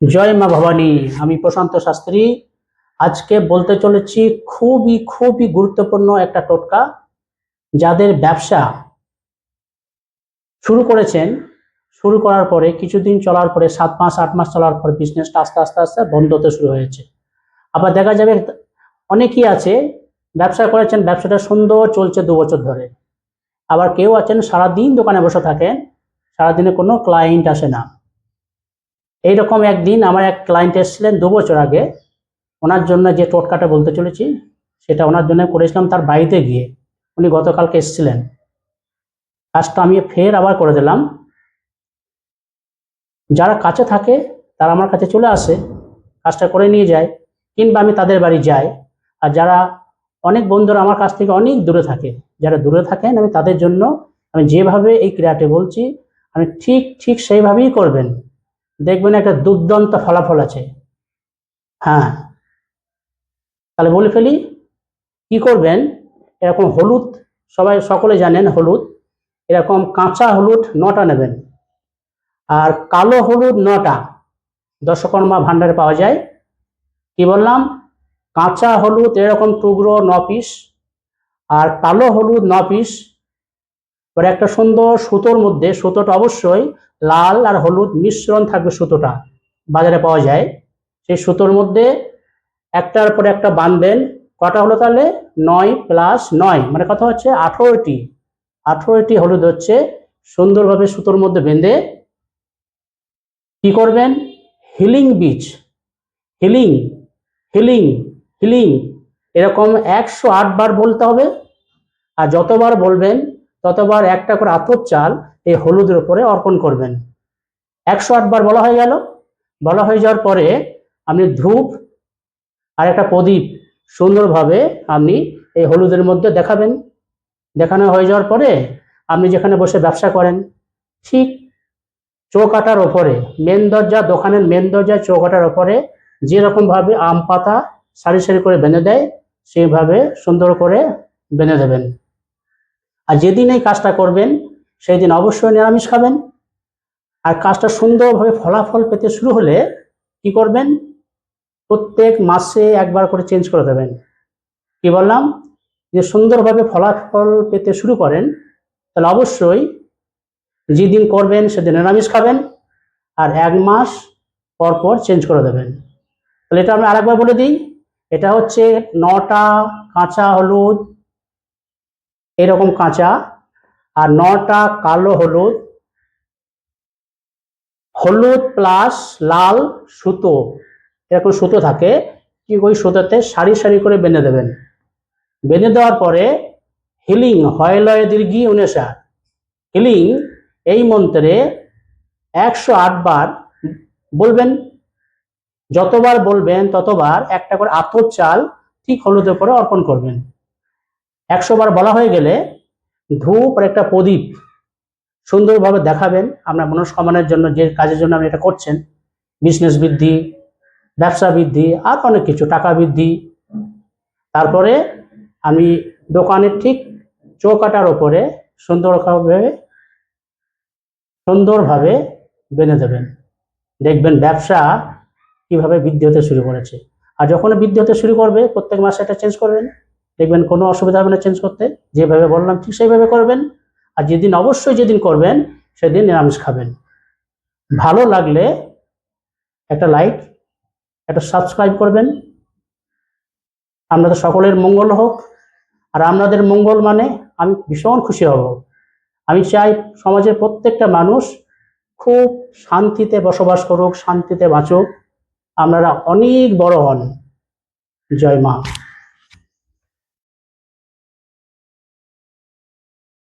জয় মা ভবানী। আমি প্রশান্ত শাস্ত্রী। আজকে বলতে চলেছি খুবই খুবই গুরুত্বপূর্ণ একটা টোটকা। যাদের ব্যবসা শুরু করেছেন, শুরু করার পরে, কিছুদিন চলার পরে, সাত মাস, আট মাস চলার পর বিজনেসটা আস্তে আস্তে আস্তে বন্ধ হতে শুরু হয়েছে। আবার দেখা যাবে অনেকেই আছে, ব্যবসা করেছেন, ব্যবসাটা সুন্দর চলছে দু বছর ধরে। আবার কেউ আছেন, সারাদিন দোকানে বসে থাকেন, সারাদিনে কোনো ক্লায়েন্ট আসে না। এইরকম একদিন আমার এক ক্লায়েন্ট এসেছিলেন দু বছর আগে। ওনার জন্য যে টোটকাটা বলতে চলেছি, সেটা ওনার জন্য করেছিলাম তার বাড়িতে গিয়ে। উনি গতকালকে এসেছিলেন। কাজটা আমি ফের আবার করে দিলাম। যারা কাছে থাকে, তারা আমার কাছে চলে আসে, কাজটা করে নিয়ে যায়, কিংবা আমি তাদের বাড়ি যাই। আর যারা অনেক বন্ধুরা আমার কাছ থেকে অনেক দূরে থাকে, যারা দূরে থাকেন, আমি তাদের জন্য, আমি যেভাবে এই ক্রিয়াটি বলছি, আমি ঠিক ঠিক সেইভাবেই করবেন। দেখবেন একটা দুর্দান্ত ফলাফল আছে। হ্যাঁ। তাহলে বলে ফেলি, কি করবেন? এরকম হলুদ, সবাই সকলে জানেন হলুদ। এরকম কাঁচা হলুদ নটা নেবেন। আর কালো হলুদ নটা, দশকর্মা ভাণ্ডারে পাওয়া যায়। কি বললাম? কাঁচা হলুদ এরকম টুকরো ন পিস, আর কালো হলুদ ন পিস। এবার একটা সুন্দর সুতোর মধ্যে, সুতোটা অবশ্যই লাল আর হলুদ মিশ্রণ থাকবে সুতোটা। বাজারে পাওয়া যায়। সেই সুতোর মধ্যে একটার পরে একটা বাঁধবেন কটা হলো তাহলে? নয় প্লাস নয়। মানে কথা হচ্ছে? আঠেরোটি। আঠেরোটি হলুদ হচ্ছে। সুন্দরভাবে সুতোর মধ্যে বেঁধে কি করবেন? হিলিং বীজ। Healing healing healing. এরকম একশো আট বার বলতে হবে। আর যতবার বলবেন ততবার একটা করে আতর চাল এই হলুদের উপরে অর্পণ করবেন। একশো আটবার বলা হয়ে গেল। বলা হয়ে যাওয়ার পরে আপনি ধূপ আর একটা প্রদীপ সুন্দরভাবে আপনি এই হলুদের মধ্যে দেখাবেন। দেখানো হয়ে যাওয়ার পরে আপনি যেখানে বসে ব্যবসা করেন, ঠিক চৌকাটার ওপরে, মেন দরজা, দোকানের মেন দরজায় চৌকাটার ওপরে যেরকমভাবে আম পাতা সারি সারি করে বেঁধে দেয়, সেইভাবে সুন্দর করে বেঁধে দেবেন। আর যেদিন এই কাজটা করবেন সেই দিন অবশ্যই নিরামিষ খাবেন। আর কাজটা সুন্দরভাবে ফলাফল পেতে শুরু হলে কি করবেন? প্রত্যেক মাসে একবার করে চেঞ্জ করে দেবেন। কি বললাম? যে সুন্দরভাবে ফলাফল পেতে শুরু করেন, তাহলে অবশ্যই যেদিন করবেন, সেদিন নিরামিষ খাবেন আর এক মাস পর পর চেঞ্জ করে দেবেন। তাহলে এটা আমি আরেকবার বলে দিই, এটা হচ্ছে নটা কাঁচা হলুদ এরকম কাঁচা। আর নটা কালো হলুদ। হলুদ প্লাস লাল সুতো। এরকম সুতো থাকে। কি ওই সুতোতে সারি সারি করে বেঁধে দেবেন। বেঁধে দেওয়ার পরে হিলিং, হয়লয় দীর্ঘি উনেশা হিলিং এই মন্ত্রে একশো আট বার বলবেন। যতবার বলবেন, ততবার একটা করে আতর চাল ঠিক হলুদের উপরে অর্পণ করবেন। একশো বার বলা হয়ে গেলে ধূপ আর একটা প্রদীপ সুন্দরভাবে দেখাবেন আপনার মনস্কামনের জন্য, যে কাজের জন্য আপনি এটা করছেন। বিজনেস বৃদ্ধি, ব্যবসা বৃদ্ধি, আর অনেক কিছু, টাকা বৃদ্ধি। তারপরে আমি দোকানের ঠিক চৌকাটার ওপরে সুন্দরভাবে সুন্দরভাবে বেঁধে দেবেন। দেখবেন ব্যবসা কীভাবে বৃদ্ধি হতে শুরু করেছে। আর যখন বৃদ্ধি হতে শুরু করবে, প্রত্যেক মাসে এটা চেঞ্জ করবেন। দেখবেন কোনো অসুবিধা হবে না চেঞ্জ করতে। যেভাবে বললাম ঠিক সেইভাবে করবেন। আর যেদিন অবশ্যই যেদিন করবেন, সেদিন নিরামিষ খাবেন। ভালো লাগলে একটা লাইক একটা সাবস্ক্রাইব করবেন। আপনাদের সকলের মঙ্গল হোক। আর আপনাদের মঙ্গল মানে আমি ভীষণ খুশি হব। আমি চাই সমাজের প্রত্যেকটা মানুষ খুব শান্তিতে বসবাস করুক, শান্তিতে বাঁচুক। আপনারা অনেক বড় হন। জয় মা।